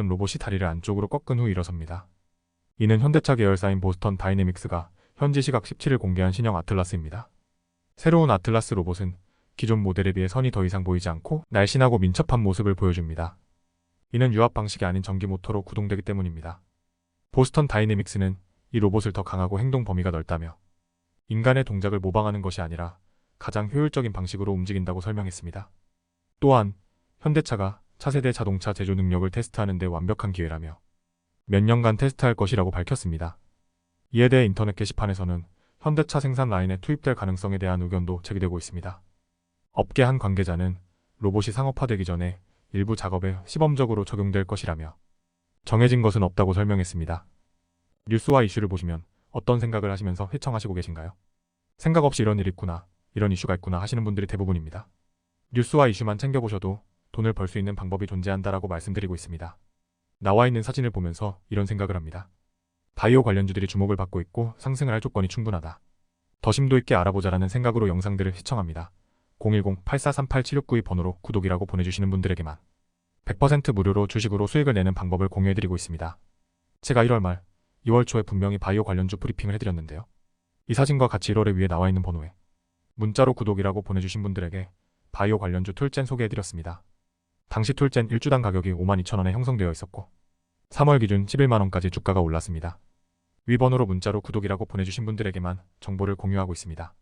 있던 로봇이 다리를 안쪽으로 꺾은 후 일어섭니다. 이는 현대차 계열사인 보스턴 다이내믹스가 현지 시각 17일 공개한 신형 아틀라스입니다. 새로운 아틀라스 로봇은 기존 모델에 비해 선이 더 이상 보이지 않고 날씬하고 민첩한 모습을 보여줍니다. 이는 유압 방식이 아닌 전기 모터로 구동되기 때문입니다. 보스턴 다이내믹스는 이 로봇을 더 강하고 행동 범위가 넓다며 인간의 동작을 모방하는 것이 아니라 가장 효율적인 방식으로 움직인다고 설명했습니다. 또한 현대차가 차세대 자동차 제조 능력을 테스트하는 데 완벽한 기회라며 몇 년간 테스트할 것이라고 밝혔습니다. 이에 대해 인터넷 게시판에서는 현대차 생산 라인에 투입될 가능성에 대한 의견도 제기되고 있습니다. 업계 한 관계자는 로봇이 상업화되기 전에 일부 작업에 시범적으로 적용될 것이라며 정해진 것은 없다고 설명했습니다. 뉴스와 이슈를 보시면 어떤 생각을 하시면서 회청하시고 계신가요? 생각 없이 이런 일이 있구나, 이런 이슈가 있구나 하시는 분들이 대부분입니다. 뉴스와 이슈만 챙겨보셔도 돈을 벌 수 있는 방법이 존재한다라고 말씀드리고 있습니다. 나와 있는 사진을 보면서 이런 생각을 합니다. 바이오 관련주들이 주목을 받고 있고 상승을 할 조건이 충분하다. 더 심도 있게 알아보자라는 생각으로 영상들을 시청합니다. 010-8438-7692 번호로 구독이라고 보내주시는 분들에게만 100% 무료로 주식으로 수익을 내는 방법을 공유해드리고 있습니다. 제가 1월 말, 2월 초에 분명히 바이오 관련주 브리핑을 해드렸는데요. 이 사진과 같이 1월에 위에 나와 있는 번호에 문자로 구독이라고 보내주신 분들에게 바이오 관련주 툴젠 소개해드렸습니다. 당시 툴젠 1주당 가격이 52,000원에 형성되어 있었고 3월 기준 11만원까지 주가가 올랐습니다. 위 번호로 문자로 구독이라고 보내주신 분들에게만 정보를 공유하고 있습니다.